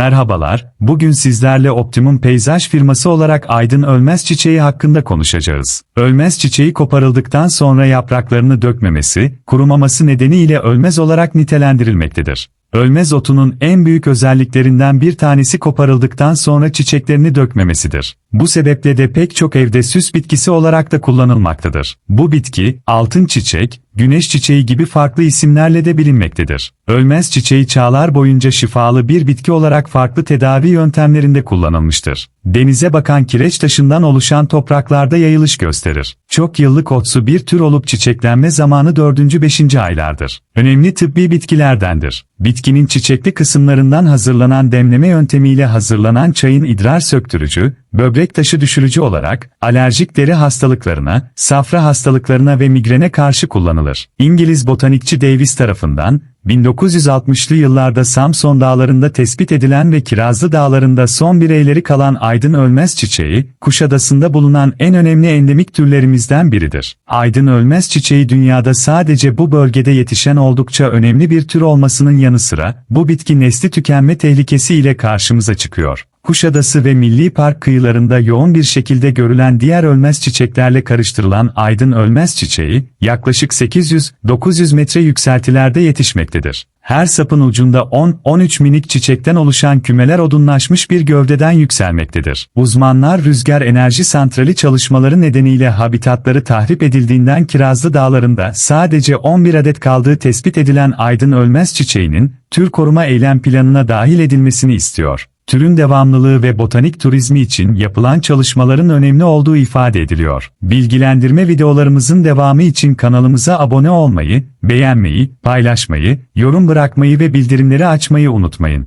Merhabalar, bugün sizlerle Optimum Peyzaj firması olarak Aydın Ölmez Çiçeği hakkında konuşacağız. Ölmez çiçeği koparıldıktan sonra yapraklarını dökmemesi, kurumaması nedeniyle ölmez olarak nitelendirilmektedir. Ölmez otunun en büyük özelliklerinden bir tanesi koparıldıktan sonra çiçeklerini dökmemesidir. Bu sebeple de pek çok evde süs bitkisi olarak da kullanılmaktadır. Bu bitki, altın çiçek, güneş çiçeği gibi farklı isimlerle de bilinmektedir. Ölmez çiçeği çağlar boyunca şifalı bir bitki olarak farklı tedavi yöntemlerinde kullanılmıştır. Denize bakan kireç taşından oluşan topraklarda yayılış gösterir. Çok yıllık otsu bir tür olup çiçeklenme zamanı 4. 5. aylardır. Önemli tıbbi bitkilerdendir. Bitkinin çiçekli kısımlarından hazırlanan demleme yöntemiyle hazırlanan çayın idrar söktürücü, böbrek taşı düşürücü olarak alerjik deri hastalıklarına, safra hastalıklarına ve migrene karşı kullanılır. İngiliz botanikçi Davis tarafından 1960'lı yıllarda Samson dağlarında tespit edilen ve Kirazlı dağlarında son bireyleri kalan Aydın Ölmez çiçeği, Kuşadası'nda bulunan en önemli endemik türlerimizden biridir. Aydın Ölmez çiçeği dünyada sadece bu bölgede yetişen oldukça önemli bir tür olmasının yanı sıra, bu bitki nesli tükenme tehlikesi ile karşımıza çıkıyor. Kuşadası ve Milli Park kıyılarında yoğun bir şekilde görülen diğer ölmez çiçeklerle karıştırılan aydın ölmez çiçeği, yaklaşık 800-900 metre yükseltilerde yetişmektedir. Her sapın ucunda 10-13 minik çiçekten oluşan kümeler odunlaşmış bir gövdeden yükselmektedir. Uzmanlar rüzgar enerji santrali çalışmaları nedeniyle habitatları tahrip edildiğinden Kirazlı Dağları'nda sadece 11 adet kaldığı tespit edilen aydın ölmez çiçeğinin, tür koruma eylem planına dahil edilmesini istiyor türün devamlılığı ve botanik turizmi için yapılan çalışmaların önemli olduğu ifade ediliyor. Bilgilendirme videolarımızın devamı için kanalımıza abone olmayı, beğenmeyi, paylaşmayı, yorum bırakmayı ve bildirimleri açmayı unutmayın.